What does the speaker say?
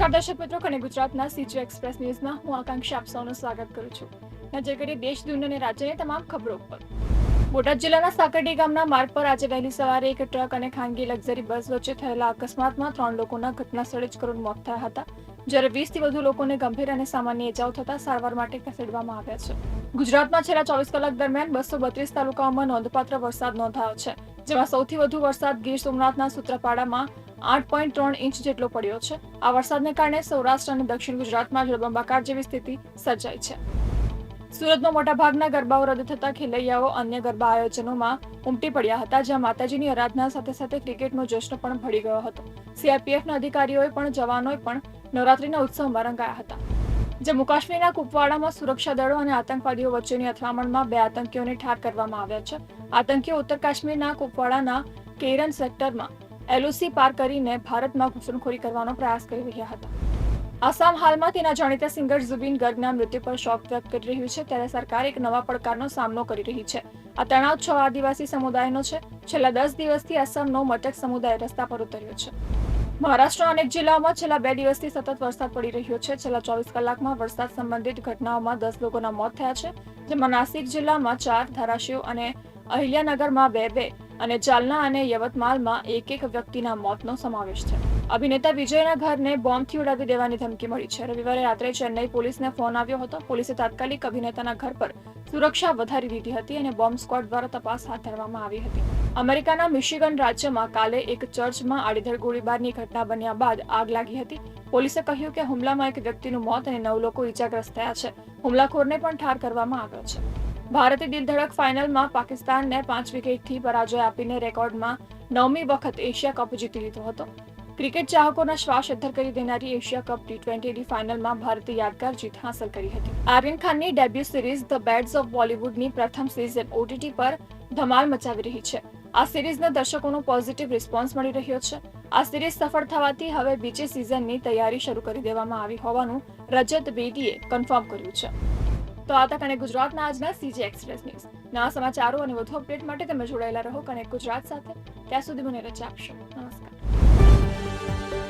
નમસ્કાર, દર્શક મિત્રો અને ગુજરાતના સીજી એક્સપ્રેસ ન્યૂઝમાં હું આકાંક્ષા આપ સૌનું સ્વાગત કરું છું. નજર કરીએ દેશ, દુનિયા અને રાજ્યની તમામ ખબરો પર બોટાદ જિલ્લાના સાકરડી ગામના માર્ગ પર આજે વહેલી સવારે એક ટ્રક અને ખાનગી લક્ઝરી બસ વચ્ચે થયેલા અકસ્માતમાં ત્રણ લોકોના ઘટના સ્થળે જ કરુણ મોત થયા હતા. જ્યારે વીસથી વધુ લોકોને ગંભીર અને સામાન્ય ઇજાઓ થતા સારવાર માટે ખસેડવામાં આવ્યા છે. ગુજરાતમાં છેલ્લા ચોવીસ કલાક દરમિયાન બસો બત્રીસ તાલુકાઓમાં નોંધપાત્ર વરસાદ નોંધાયો છે, જેમાં સૌથી વધુ વરસાદ ગીર સોમનાથના સૂત્રાપાડામાં આઠ પોઈન્ટ ત્રણ ઇંચ જેટલો પડ્યો છે. આ વરસાદને કારણે સૌરાષ્ટ્ર અને દક્ષિણ ગુજરાતમાં જળબંબાકાર જેવી સ્થિતિ સર્જાઈ છે. સુરતમાં મોટાભાગના ગરબાઓ રદ થતા ખેલૈયાઓ અન્ય ગરબા આયોજનોમાં ઉમટી પડ્યા હતા, જ્યાં માતાજીની આરાધના સાથે સાથે ક્રિકેટનો જશ્ન પણ ભળી ગયો હતો. સીઆરપીએફના અધિકારીઓએ પણ જવાનોએ પણ નવરાત્રીના ઉત્સવમાં રંગાયા હતા. જમ્મુ કાશ્મીરના કુપવાડામાં સુરક્ષા દળો અને આતંકવાદીઓ વચ્ચેની અથડામણમાં બે આતંકીઓને ઠાર કરવામાં આવ્યા છે. આતંકીઓ ઉત્તર કાશ્મીરના કુપવાડાના કેરન સેક્ટરમાં એલઓસી પાર કરીને ભારતમાં ઘૂસણખોરી કરવાનો પ્રયાસ કરી રહ્યા હતા. આસામ હાલમાં તેના જાણીતા સિંગર ઝુબીન ગર્ગના મૃત્યુ પર શોક વ્યક્ત કરી રહ્યું છે. ત્યારે સરકાર એક નવા પડકારનો સામનો કરી રહી છે. આ તણાવ છ આદિવાસી સમુદાયનો છે. છેલ્લા દસ દિવસથી આસામનો મટક સમુદાય રસ્તા પર ઉતર્યો છે. મહારાષ્ટ્રના અનેક જિલ્લાઓમાં છેલ્લા બે દિવસથી સતત વરસાદ પડી રહ્યો છે. છેલ્લા ચોવીસ કલાકમાં વરસાદ સંબંધિત ઘટનાઓમાં દસ લોકોના મોત થયા છે, જેમાં નાસિક જિલ્લામાં ચાર, ધારાશિવ અને અહિલ્યાનગરમાં બે બે અને ચાલના અને યવતમાલમાં એક એક વ્યક્તિના મોતનો સમાવેશ છે. અભિનેતા વિજયના ઘરને બોમ્બથી ઉડાવી દેવાની ધમકી મળી છે. રવિવારે રાત્રે ચેન્નઈ પોલીસને ફોન આવ્યો હતો. પોલીસે તાત્કાલિક અભિનેતાના ઘર પર સુરક્ષા વધારી દીધી હતી અને બોમ્બ સ્ક્વોડ દ્વારા તપાસ હાથ ધરવામાં આવી હતી. અમેરિકાના મિશિગન રાજ્યમાં કાલે એક ચર્ચમાં આડેધડ ગોળીબારની ઘટના બન્યા બાદ આગ લાગી હતી. પોલીસે કહ્યું કે હુમલામાં એક વ્યક્તિનું મોત અને નવ લોકો ઇજાગ્રસ્ત થયા છે. હુમલાખોરને પણ ઠાર કરવામાં આવ્યો છે. ભારતે દિલધડક ફાઇનલમાં પાકિસ્તાનને પાંચ વિકેટથી પરાજય આપીને રેકોર્ડમાં નવમી વખત એશિયા કપ જીતી લીધો હતો. ક્રિકેટ ચાહકોના શ્વાસ અદ્ધર કરી દેનારી એશિયા કપ ટી ટ્વેન્ટીની ફાઇનલમાં ભારતે યાદગાર જીત હાંસલ કરી હતી. આર્યન ખાનની debut series the bads of બોલિવૂડની પ્રથમ સિઝન ઓટીટી પર ધમાલ મચાવી રહી છે. આ સિરીઝને દર્શકોનો પોઝિટિવ રિસ્પોન્સ મળી રહ્યો છે. આ સિરીઝ સફળ થવાથી હવે બીજી સિઝનની તૈયારી શરૂ કરી દેવામાં આવી હોવાનું રજત બેદીએ કન્ફર્મ કર્યું છે. તો આ તક અને ગુજરાતના આજના સીજી એક્સપ્રેસ ન્યૂઝ નવા સમાચારો અને વધુ અપડેટ માટે તમે જોડાયેલા રહો કનેક્ટ ગુજરાત સાથે. ત્યાં સુધી મને રજા આપશો. નમસ્કાર.